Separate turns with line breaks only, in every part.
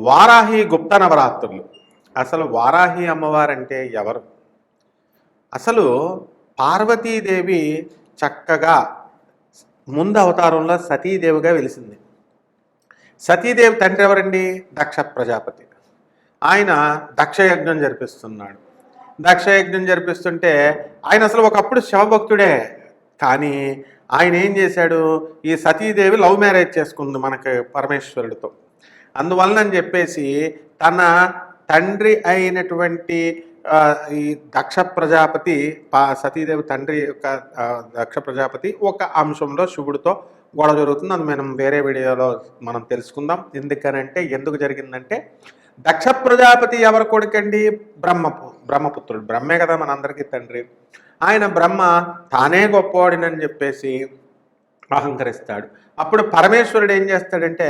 Varahi గుప్త నవరాత్రులు. అసలు వారాహి అమ్మవారంటే ఎవరు? అసలు పార్వతీదేవి చక్కగా ముందు అవతారంలో సతీదేవిగా వెలిసింది. సతీదేవి తండ్రి ఎవరండి? దక్ష ప్రజాపతి. ఆయన దక్షయజ్ఞం జరిపిస్తున్నాడు. దక్షయజ్ఞం జరిపిస్తుంటే ఆయన అసలు ఒకప్పుడు శివభక్తుడే. కానీ ఆయన ఏం చేశాడు? ఈ సతీదేవి లవ్ మ్యారేజ్ చేసుకుంది మనకి పరమేశ్వరుడితో. అందువలన అని చెప్పేసి తన తండ్రి అయినటువంటి ఈ దక్ష ప్రజాపతి సతీదేవి తండ్రి యొక్క దక్ష ప్రజాపతి ఒక అంశంలో శివుడితో గొడవ జరుగుతుంది. అది మనం వేరే వీడియోలో మనం తెలుసుకుందాం. ఎందుకనంటే ఎందుకు జరిగిందంటే దక్ష ప్రజాపతి ఎవరి కొడుకండి? బ్రహ్మపు బ్రహ్మపుత్రుడు. బ్రహ్మే కదా మనందరికీ తండ్రి. ఆయన బ్రహ్మ తానే గొప్పవాడినని చెప్పేసి అహంకరిస్తాడు. అప్పుడు పరమేశ్వరుడు ఏం చేస్తాడంటే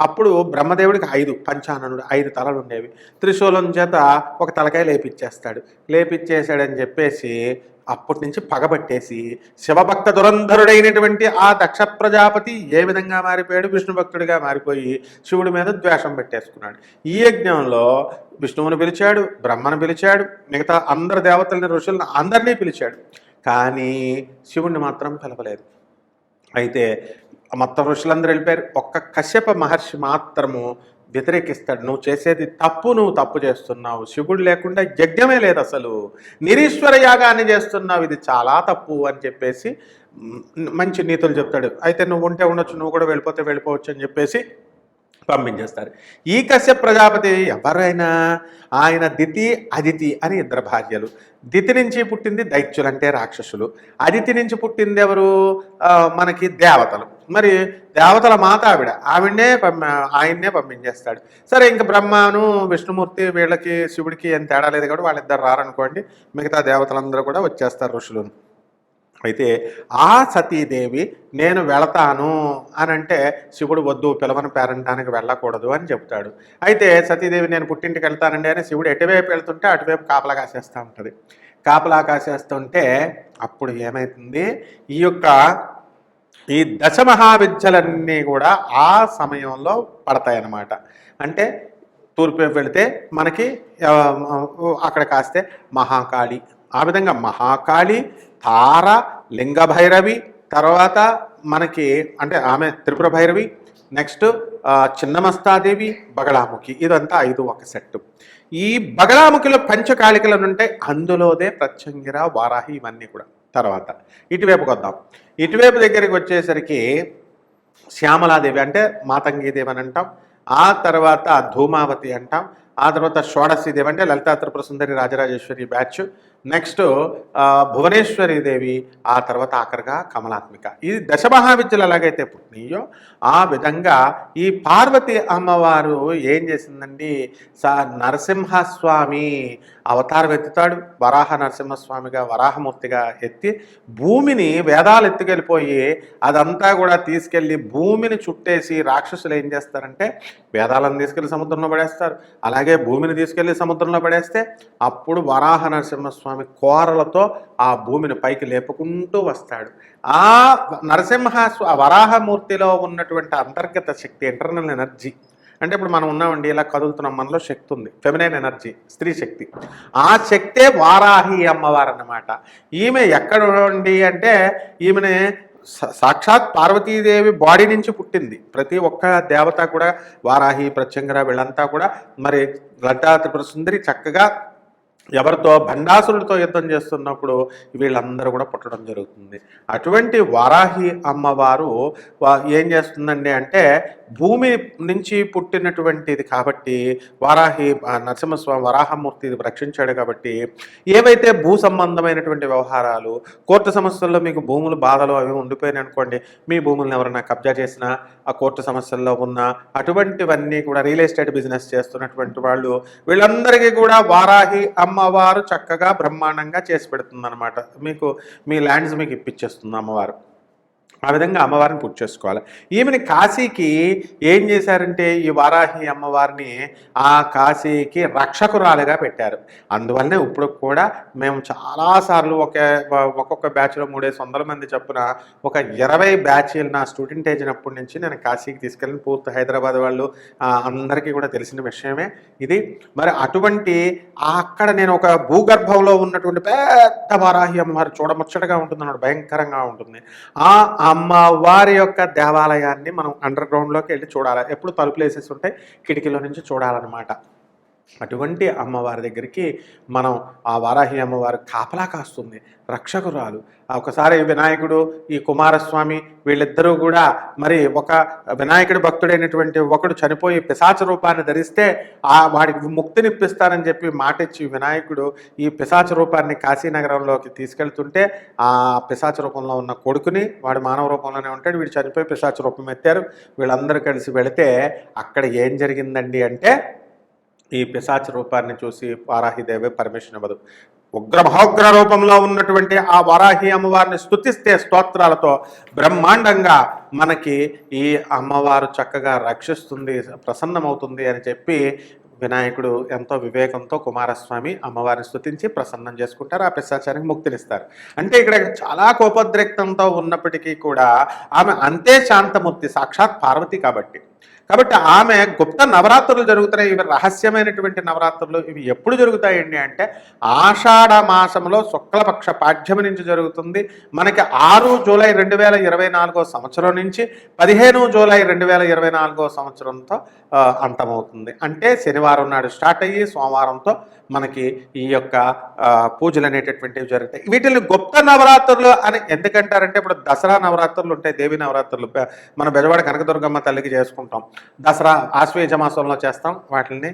అప్పుడు బ్రహ్మదేవుడికి ఐదు పంచాననుడు ఐదు తలలు ఉండేవి. త్రిశూలం చేత ఒక తలకాయ లేపిచ్చేస్తాడు. లేపిచ్చేసాడని చెప్పేసి అప్పటి నుంచి పగబట్టేసి శివభక్త దురంధరుడైనటువంటి ఆ దక్ష ప్రజాపతి ఏ విధంగా మారిపోయాడు? విష్ణు భక్తుడిగా మారిపోయి శివుడి మీద ద్వేషం పెట్టేసుకున్నాడు. ఈ యజ్ఞంలో విష్ణువుని పిలిచాడు బ్రహ్మను పిలిచాడు మిగతా అందరు దేవతల్ని ఋషులను అందరినీ పిలిచాడు. కానీ శివుణ్ణి మాత్రం పిలవలేదు. అయితే మొత్తం ఋషులందరూ వెళ్ళిపోయారు. ఒక్క కశ్యప మహర్షి మాత్రము వ్యతిరేకిస్తాడు. నువ్వు చేసేది తప్పు నువ్వు తప్పు చేస్తున్నావు. శివుడు లేకుండా యజ్ఞమే లేదు అసలు. నిరీశ్వర యాగాన్ని చేస్తున్నావు. ఇది చాలా తప్పు అని చెప్పేసి మంచి నీతులు చెప్తాడు. అయితే నువ్వు ఉంటే ఉండొచ్చు నువ్వు కూడా వెళ్ళిపోతే వెళ్ళిపోవచ్చు అని చెప్పేసి పంపించేస్తారు. ఈ కశ్యప ప్రజాపతి ఎవరైనా ఆయన దితి అదితి అని ఇద్దరు భార్యలు. దితి నుంచి పుట్టింది దైత్యులు అంటే రాక్షసులు. అదితి నుంచి పుట్టింది ఎవరు? మనకి దేవతలు. మరి దేవతల మాత ఆవిడ. ఆవిడనే పంప ఆయన్నే పంపించేస్తాడు. సరే ఇంక బ్రహ్మను విష్ణుమూర్తి వీళ్ళకి శివుడికి ఏం తేడా లేదు కాబట్టి వాళ్ళిద్దరు రారనుకోండి. మిగతా దేవతలందరూ కూడా వచ్చేస్తారు ఋషులు అయితే ఆ సతీదేవి నేను వెళతాను అని అంటే శివుడు వద్దు పిలవని పేరంటానికి వెళ్ళకూడదు అని చెప్తాడు. అయితే సతీదేవి నేను పుట్టింటికి వెళ్తానండి అని శివుడు ఎటువైపు వెళ్తుంటే అటువైపు కాపలా కాసేస్తూ ఉంటుంది. కాపలా కాసేస్తుంటే అప్పుడు ఏమవుతుంది ఈ యొక్క ఈ దశ మహావిద్యలన్నీ కూడా ఆ సమయంలో పడతాయన్నమాట. అంటే తూర్పు వెళితే మనకి అక్కడ కాస్తే మహాకాళి. ఆ విధంగా మహాకాళి తార లింగ భైరవి తర్వాత మనకి అంటే ఆమె త్రిపుర భైరవి నెక్స్ట్ చిన్నమస్తాదేవి బగళాముఖి. ఇదంతా ఐదు ఒక సెట్ ఈ బగళాముఖిలో పంచకాళికలు ఉంటాయి అందులోదే ప్రత్యంగిర వారాహి ఇవన్నీ కూడా. తర్వాత ఇటువైపుకి వద్దాం. ఇటువైపు దగ్గరికి వచ్చేసరికి శ్యామలాదేవి అంటే మాతంగీదేవి అని అంటాం. ఆ తర్వాత ధూమావతి అంటాం. ఆ తర్వాత షోడశీదేవి అంటే లలితా త్రిపుర సుందరి రాజరాజేశ్వరి బ్యాచ్. నెక్స్ట్ భువనేశ్వరి దేవి ఆ తర్వాత ఆఖరిగా కమలాత్మిక. ఈ దశమహావిద్యలు ఎలాగైతే పుట్టినాయో ఆ విధంగా ఈ పార్వతి అమ్మవారు ఏం చేసిందండి? సా నరసింహస్వామి అవతారం ఎత్తుతాడు. వరాహ నరసింహస్వామిగా వరాహమూర్తిగా ఎత్తి భూమిని వేదాలు ఎత్తుకెళ్ళిపోయి అదంతా కూడా తీసుకెళ్ళి భూమిని చుట్టేసి రాక్షసులు ఏం చేస్తారంటే వేదాలను తీసుకెళ్ళి సముద్రంలో పడేస్తారు. అలాగే భూమిని తీసుకెళ్ళి సముద్రంలో పడేస్తే అప్పుడు వరాహ నరసింహస్వామి కోరలతో ఆ భూమిని పైకి లేపుకుంటూ వస్తాడు. ఆ నరసింహస్వ వరాహమూర్తిలో ఉన్నటువంటి అంతర్గత శక్తి ఇంటర్నల్ ఎనర్జీ అంటే ఇప్పుడు మనం ఉన్నామండి ఇలా కదులుతున్నాం మనలో శక్తి ఉంది. ఫెమినైన్ ఎనర్జీ స్త్రీ శక్తి. ఆ శక్తే వారాహి అమ్మవారు అన్నమాట ఈమె ఎక్కడ ఉండి అంటే ఈమెని సాక్షాత్ పార్వతీదేవి బాడీ నుంచి పుట్టింది. ప్రతి ఒక్క దేవత కూడా వారాహి ప్రత్యంగర వీళ్ళంతా కూడా మరి లడ్డా త్రిపుర సుందరి చక్కగా ఎవరితో? భండాసురుడితో యుద్ధం చేస్తున్నప్పుడు వీళ్ళందరూ కూడా పుట్టడం జరుగుతుంది. అటువంటి వారాహి అమ్మవారు ఏం చేస్తుందండి అంటే భూమి నుంచి పుట్టినటువంటిది కాబట్టి వారాహి నరసింహస్వామి వరాహమూర్తి రక్షించాడు కాబట్టి ఏవైతే భూ సంబంధమైనటువంటి వ్యవహారాలు కోర్టు సమస్యల్లో మీకు భూములు బాధలు అవి ఉండిపోయినాయి అనుకోండి మీ భూములను ఎవరైనా కబ్జా చేసినా ఆ కోర్టు సమస్యల్లో ఉన్న అటువంటివన్నీ కూడా రియల్ ఎస్టేట్ బిజినెస్ చేస్తున్నటువంటి వాళ్ళు వీళ్ళందరికీ కూడా వారాహి అమ్మ అమ్మవారు చక్కగా బ్రహ్మాండంగా చేసి పెడుతుంది మీకు మీ ల్యాండ్స్ మీకు ఇప్పించేస్తుంది అమ్మవారు. ఆ విధంగా అమ్మవారిని పూజ చేసుకోవాలి. ఈమెని కాశీకి ఏం చేశారంటే ఈ వారాహి అమ్మవారిని ఆ కాశీకి రక్షకురాలుగా పెట్టారు. అందువల్లనే ఇప్పుడు కూడా మేము చాలాసార్లు ఒకే ఒక్కొక్క బ్యాచ్లో మూడేసి వందల మంది చొప్పున ఒక ఇరవై బ్యాచ్లు నా స్టూడెంట్ ఏజినప్పటి నుంచి నేను కాశీకి తీసుకెళ్ళిన పూర్తి హైదరాబాద్ వాళ్ళు అందరికీ కూడా తెలిసిన విషయమే ఇది. మరి అటువంటి అక్కడ నేను ఒక భూగర్భంలో ఉన్నటువంటి పెద్ద వారాహి అమ్మవారు చూడముచ్చటగా ఉంటుంది అన్నమాట భయంకరంగా ఉంటుంది. ఆ అమ్మవారి యొక్క దేవాలయాన్ని మనం అండర్ గ్రౌండ్లోకి వెళ్ళి చూడాలి. ఎప్పుడు తలుపులు వేసేసి ఉంటాయి కిటికీలో నుంచి చూడాలన్నమాట. అటువంటి అమ్మవారి దగ్గరికి మనం ఆ వారాహి అమ్మవారు కాపలా కాస్తుంది. రక్షకురాలు. ఒకసారి వినాయకుడు ఈ కుమారస్వామి వీళ్ళిద్దరూ కూడా మరి ఒక వినాయకుడి భక్తుడైనటువంటి ఒకడు చనిపోయి పిశాచ రూపాన్ని ధరిస్తే ఆ వాడికి ముక్తినిప్పిస్తారని చెప్పి మాటిచ్చి వినాయకుడు ఈ పిశాచ రూపాన్ని కాశీనగరంలోకి తీసుకెళ్తుంటే ఆ పిశాచ రూపంలో ఉన్న కొడుకుని వాడు మానవ రూపంలోనే ఉంటాడు. వీడు చనిపోయి పిశాచ రూపం ఎత్తారు. వీళ్ళందరూ కలిసి వెళితే అక్కడ ఏం జరిగిందండి అంటే ఈ పిశాచ రూపాన్ని చూసి వారాహిదేవి పర్మిషన్ ఇవ్వదు ఉగ్ర మహోగ్ర రూపంలో ఉన్నటువంటి ఆ వారాహి అమ్మవారిని స్తుతిస్తే స్తోత్రాలతో బ్రహ్మాండంగా మనకి ఈ అమ్మవారు చక్కగా రక్షిస్తుంది ప్రసన్నమవుతుంది అని చెప్పి వినాయకుడు ఎంతో వివేకంతో కుమారస్వామి అమ్మవారిని స్తుతించి ప్రసన్నం చేసుకుంటారు ఆ పిశాచానికి ముక్తినిస్తారు. అంటే ఇక్కడ చాలా కోపోద్రిక్తంతో ఉన్నప్పటికీ కూడా ఆమె అంతే శాంతమూర్తి సాక్షాత్ పార్వతి కాబట్టి. కాబట్టి ఆమె గుప్త నవరాత్రులు జరుగుతున్నాయి. ఇవి రహస్యమైనటువంటి నవరాత్రులు. ఇవి ఎప్పుడు జరుగుతాయండి అంటే ఆషాఢ మాసంలో శుక్లపక్ష పాఠ్యమి నుంచి జరుగుతుంది. మనకి ఆరు జూలై రెండు వేల ఇరవై నాలుగో సంవత్సరం నుంచి పదిహేను జూలై రెండు వేల ఇరవై నాలుగో సంవత్సరంతో అంతమవుతుంది. అంటే శనివారం నాడు స్టార్ట్ అయ్యి సోమవారంతో మనకి ఈ యొక్క పూజలు అనేటటువంటివి జరుగుతాయి. వీటిని గుప్త నవరాత్రులు అని ఎందుకంటారంటే ఇప్పుడు దసరా నవరాత్రులు ఉంటాయి దేవి నవరాత్రులు. మన బెజవాడ కనకదుర్గమ్మ తల్లికి చేసుకుంటాం. దసరా ఆశ్వేజ మాసంలో చేస్తాం వాటిని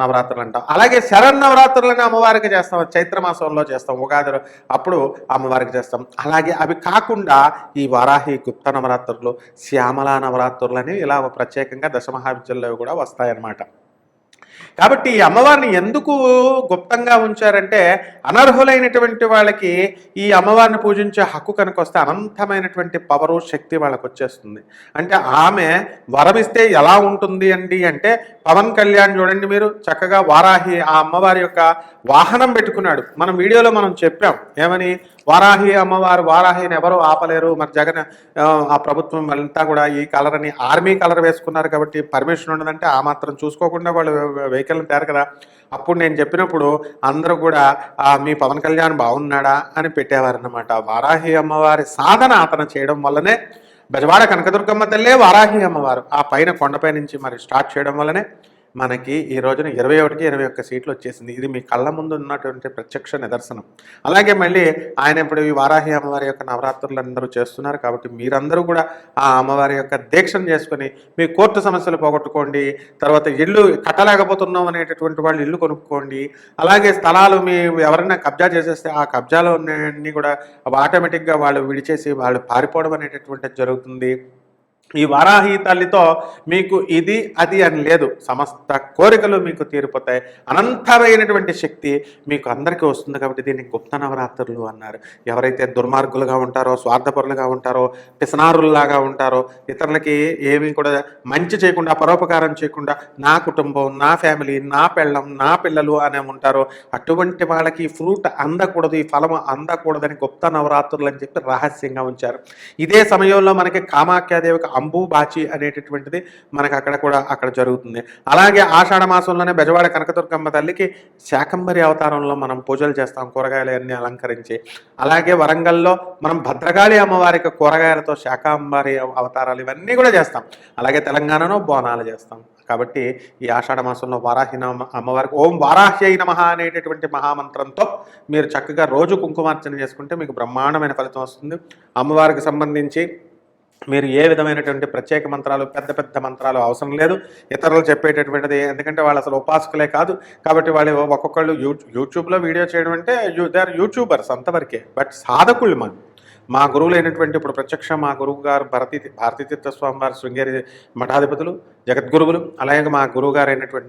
నవరాత్రులు అంటాం. అలాగే శరన్నవరాత్రులని అమ్మవారికి చేస్తాం చైత్ర మాసంలో చేస్తాం ఉగాది అప్పుడు అమ్మవారికి చేస్తాం. అలాగే అవి కాకుండా ఈ వారాహి గుప్త నవరాత్రులు శ్యామల నవరాత్రులు అని ఇలా ప్రత్యేకంగా దశమహావిద్యల్లో కూడా వస్తాయన్నమాట. కాబట్టి ఈ అమ్మవారిని ఎందుకు గుప్తంగా ఉంచారంటే అనర్హులైనటువంటి వాళ్ళకి ఈ అమ్మవారిని పూజించే హక్కు కనుక వస్తే అనంతమైనటువంటి పవరు శక్తి వాళ్ళకి వచ్చేస్తుంది. అంటే ఆమె వరమిస్తే ఎలా ఉంటుంది అండి అంటే పవన్ కళ్యాణ్ చూడండి మీరు చక్కగా వారాహి ఆ అమ్మవారి యొక్క వాహనం పెట్టుకున్నాడు. మనం వీడియోలో మనం చెప్పాం ఏమని? వారాహి అమ్మవారు వారాహిని ఎవరు ఆపలేరు. మరి జగన్ ఆ, ప్రభుత్వం అంతా కూడా ఈ కలర్ అని ఆర్మీ కలర్ వేసుకున్నారు కాబట్టి పర్మిషన్ ఉండదంటే ఆ మాత్రం చూసుకోకుండా వాళ్ళు వెహికల్ని తేరు కదా. అప్పుడు నేను చెప్పినప్పుడు అందరూ కూడా మీ పవన్ కళ్యాణ్ బాగున్నాడా? అని పెట్టేవారనమాట వారాహి అమ్మవారి సాధన అతను చేయడం వల్లనే బెజవాడ కనకదుర్గమ్మ తల్లే వారాహి అమ్మవారు. ఆ పైన కొండపై నుంచి మరి స్టార్ట్ చేయడం వల్లనే మనకి ఈ రోజున ఇరవై ఒకటికి ఇరవై ఒక్క సీట్లు వచ్చేసింది. ఇది మీ కళ్ళ ముందు ఉన్నటువంటి ప్రత్యక్ష నిదర్శనం. అలాగే మళ్ళీ ఆయన ఇప్పుడు ఈ వారాహి అమ్మవారి యొక్క నవరాత్రులు అందరూ చేస్తున్నారు కాబట్టి మీరందరూ కూడా ఆ అమ్మవారి యొక్క దీక్షను చేసుకొని మీ కోర్టు సమస్యలు పోగొట్టుకోండి తర్వాత ఇల్లు కట్టలేకపోతున్నాం అనేటటువంటి వాళ్ళు ఇల్లు కొనుక్కోండి అలాగే స్థలాలు మీ ఎవరైనా కబ్జా చేసేస్తే ఆ కబ్జాలో అన్ని కూడా ఆటోమేటిక్గా వాళ్ళు విడిచేసి వాళ్ళు పారిపోవడం అనేటటువంటిది జరుగుతుంది. ఈ వారాహి తల్లితో మీకు ఇది అది అని లేదు. సమస్త కోరికలు మీకు తీరిపోతాయి. అనంతమైనటువంటి శక్తి మీకు అందరికీ వస్తుంది కాబట్టి దీన్ని గుప్త నవరాత్రులు అన్నారు. ఎవరైతే దుర్మార్గులుగా ఉంటారో స్వార్థపరులుగా ఉంటారో పిసనారుల్లాగా ఉంటారో ఇతరులకి ఏమీ కూడా మంచి చేయకుండా పరోపకారం చేయకుండా నా కుటుంబం నా ఫ్యామిలీ నా పెళ్ళం నా పిల్లలు అనే ఉంటారో అటువంటి వాళ్ళకి ఫ్రూట్ అందకూడదు ఈ ఫలం అందకూడదని గుప్త నవరాత్రులు అని చెప్పి రహస్యంగా ఉంచారు. ఇదే సమయంలో మనకి కామాఖ్యాదేవికి అంబుబాచి అనేటటువంటిది మనకు అక్కడ కూడా అక్కడ జరుగుతుంది. అలాగే ఆషాఢ మాసంలోనే బెజవాడ కనకదుర్గమ్మ తల్లికి శాకంబరి అవతారంలో మనం పూజలు చేస్తాం కూరగాయలు అలంకరించి. అలాగే వరంగల్లో మనం భద్రకాళి అమ్మవారికి కూరగాయలతో శాకాంబరి అవతారాలు ఇవన్నీ కూడా చేస్తాం. అలాగే తెలంగాణలో బోనాలు చేస్తాం. కాబట్టి ఈ ఆషాఢ మాసంలో వారాహిన అమ్మవారికి ఓం వారాహ్యై నమ అనేటటువంటి మహామంత్రంతో మీరు చక్కగా రోజు కుంకుమార్చన చేసుకుంటే మీకు బ్రహ్మాండమైన ఫలితం వస్తుంది. అమ్మవారికి సంబంధించి మీరు ఏ విధమైనటువంటి ప్రత్యేక మంత్రాలు పెద్ద పెద్ద మంత్రాలు అవసరం లేదు. ఇతరులు చెప్పేటటువంటిది ఎందుకంటే వాళ్ళు అసలు ఉపాసకులే కాదు. కాబట్టి వాళ్ళు ఒక్కొక్కళ్ళు యూ యూట్యూబ్లో వీడియో చేయడం అంటే యూ దే ఆర్ యూట్యూబర్స్ అంతవరకే. బట్ సాధకుళ్ళు మనం మా గురువులైనటువంటి ఇప్పుడు ప్రత్యక్ష మా గురువు గారు భారతీ భారతీ తీర్థ స్వామి వారి శృంగేరి మఠాధిపతులు. జగద్గురువులు అలాగే మా గురువు గారు అయినటువంటి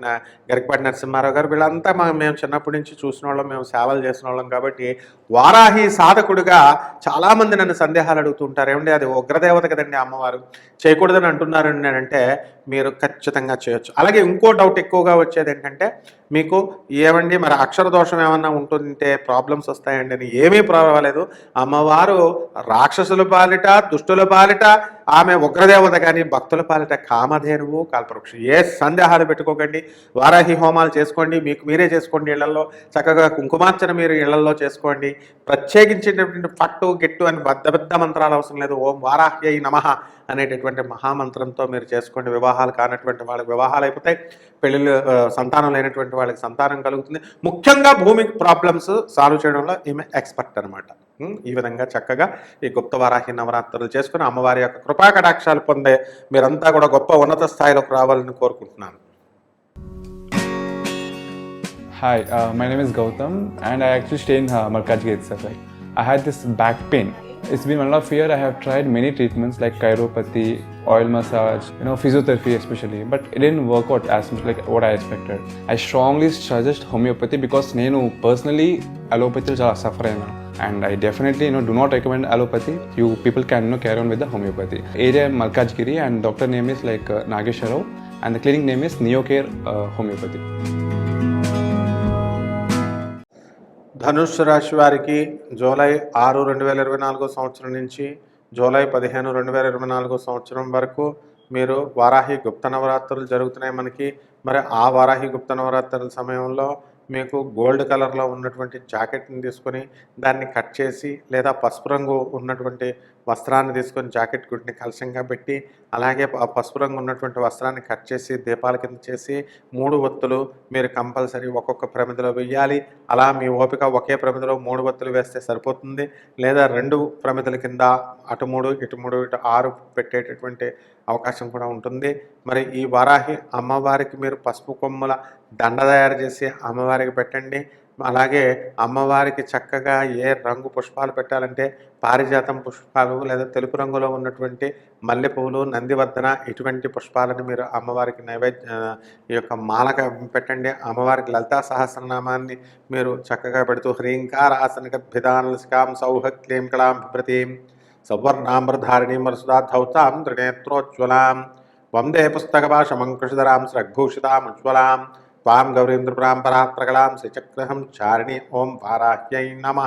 గరికపాటి నరసింహారావు గారు వీళ్ళంతా మా మేము చిన్నప్పటి నుంచి చూసిన వాళ్ళం మేము సేవలు చేసిన వాళ్ళం కాబట్టి వారాహి సాధకుడుగా చాలామంది నన్ను సందేహాలు అడుగుతుంటారు ఏమండి అది ఉగ్రదేవత కదండి అమ్మవారు. చేయకూడదని అంటున్నారండి అంటే మీరు ఖచ్చితంగా చేయొచ్చు. అలాగే ఇంకో డౌట్ ఎక్కువగా వచ్చేది ఏంటంటే మీకు ఏమండి మరి అక్షర దోషం ఏమన్నా ఉంటుంటే ప్రాబ్లమ్స్ వస్తాయండి అని ఏమీ పర్వాలేదు. అమ్మవారు రాక్షసుల పాలిట దుష్టుల పాలిట ఆమె ఉగ్రదేవత కానీ భక్తుల పాలిట కామధేనువు కాల్పవృక్షం ఏ సందేహాలు పెట్టుకోకండి. వారాహి హోమాలు చేసుకోండి. మీకు మీరే చేసుకోండి ఇళ్ళలో చక్కగా కుంకుమార్చన మీరు ఇళ్ళలో చేసుకోండి. ప్రత్యేకించేటటువంటి పట్టు గిట్టు అని పెద్ద పెద్ద మంత్రాలు అవసరం లేదు. ఓం వారాహ్యై నమః. అనేటటువంటి మహామంత్రంతో మీరు చేసుకోండి. వివాహాలు కానటువంటి వాళ్ళకి వివాహాలు అయిపోతాయి. పెళ్ళిళ్ళు సంతానం లేనటువంటి వాళ్ళకి సంతానం కలుగుతుంది. ముఖ్యంగా భూమి ప్రాబ్లమ్స్ సాల్వ్ చేయడంలో ఈమె ఎక్స్పర్ట్ అనమాట ఈ విధంగా చక్కగా ఈ గుప్త వారాహి నవరాత్రులు చేసుకుని అమ్మవారి యొక్క కృపా కటాక్షాలు పొందే మీరంతా కూడా గొప్ప ఉన్నత స్థాయిలోకి రావాలని కోరుకుంటున్నాను.
Hi my name is Gautam and I actually stay in Markaz gate sir itself. Like, I had this. It's been one and a half year. I have tried many treatments like chiropathy, oil massage, you know, physiotherapy especially, but it didn't work out as much like what I expected. I strongly suggest homeopathy because నేను personally allopathy చాలా suffer అయినా and I definitely you know do not recommend allopathy. You people can you know carry on with the homeopathy. Area Malkajgiri and doctor name is like uh, Nagesh Rao and the clinic ధనుస్సు
ధనుష్ రాశి వారికి July ఆరు రెండు వేల ఇరవై నాలుగో సంవత్సరం నుంచి జూలై పదిహేను రెండు వేల ఇరవై నాలుగో సంవత్సరం వరకు మీరు వారాహి గుప్త నవరాత్రులు జరుగుతున్నాయి మనకి. మరి ఆ వారాహి గుప్త నవరాత్రుల సమయంలో మీకు గోల్డ్ కలర్లో ఉన్నటువంటి జాకెట్ని తీసుకొని దాన్ని కట్ చేసి లేదా పసుపు రంగు ఉన్నటువంటి వస్త్రాన్ని తీసుకొని జాకెట్ గుడ్ని కలశంగా పెట్టి అలాగే ఆ పసుపు రంగు ఉన్నటువంటి వస్త్రాన్ని కట్ చేసి దీపాల కింద చేసి మూడు ఒత్తులు మీరు కంపల్సరీ ఒక్కొక్క ప్రమిదలో వెయ్యాలి. అలా మీ ఓపిక ఒకే ప్రమిదిలో మూడు ఒత్తులు వేస్తే సరిపోతుంది. లేదా రెండు ప్రమిదల కింద అటు మూడు ఇటు మూడు ఇటు ఆరు పెట్టేటటువంటి అవకాశం కూడా ఉంటుంది. మరి ఈ వారాహి అమ్మవారికి మీరు పసుపు కొమ్ముల దండ తయారు చేసి అమ్మవారికి పెట్టండి. అలాగే అమ్మవారికి చక్కగా ఏ రంగు పుష్పాలు పెట్టాలంటే పారిజాతం పుష్పాలు లేదా తెలుపు రంగులో ఉన్నటువంటి మల్లెపూలు నందివర్ధన ఇటువంటి పుష్పాలను మీరు అమ్మవారికి నైవేద్య ఈ యొక్క మాలక పెట్టండి. అమ్మవారికి లలితా సహస్రనామాన్ని మీరు చక్కగా పెడుతూ హ్రీంకార సౌహ క్లీం కళాం ప్రతీం సవర్ణామృధారిణీ మరుసుదా ధౌతాం త్రినేత్రోజ్వలాం వందే పుస్తకభాషమంకుశధరాం శ్రగ్భూషితాం ఉజ్వలాం త్వాం గౌరీంద్రప్రంపరాహ ప్రగలాం శ్రీచక్రహం చారిణి ఓం వారాహ్యై నమ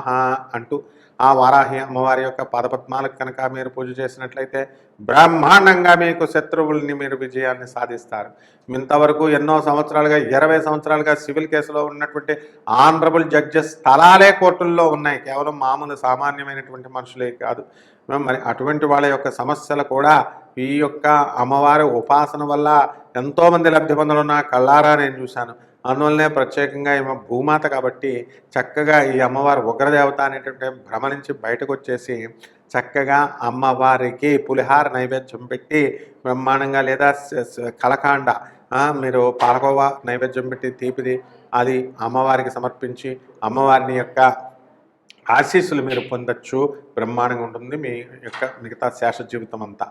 అంటూ ఆ వారాహి అమ్మవారి యొక్క పాదపద్మాలకు కనుక మీరు పూజ చేసినట్లయితే బ్రహ్మాండంగా మీకు శత్రువుల్ని మీరు విజయాన్ని సాధిస్తారు. ఇంతవరకు ఎన్నో సంవత్సరాలుగా ఇరవై సంవత్సరాలుగా సివిల్ కేసులో ఉన్నటువంటి ఆనరబుల్ జడ్జెస్ స్థలాలే కోర్టుల్లో ఉన్నాయి. కేవలం మామూలు సామాన్యమైనటువంటి మనుషులే కాదు. మరి అటువంటి వాళ్ళ యొక్క సమస్యలు కూడా ఈ యొక్క అమ్మవారి ఉపాసన వల్ల ఎంతోమంది లబ్ధి పొందడం నా కళ్ళారా నేను చూశాను. అందువల్లనే ప్రత్యేకంగా ఈమె భూమాత కాబట్టి చక్కగా ఈ అమ్మవారి ఉగ్రదేవత అనేటువంటి భ్రమ నుంచి బయటకు వచ్చేసి చక్కగా అమ్మవారికి పులిహార నైవేద్యం పెట్టి బ్రహ్మాండంగా లేదా కలకాండ మీరు పాలకోవా నైవేద్యం పెట్టి తీపిది అది అమ్మవారికి సమర్పించి అమ్మవారిని యొక్క ఆశీస్సులు మీరు పొందొచ్చు. బ్రహ్మాండంగా ఉంటుంది మీ యొక్క మిగతా శేష జీవితం అంతా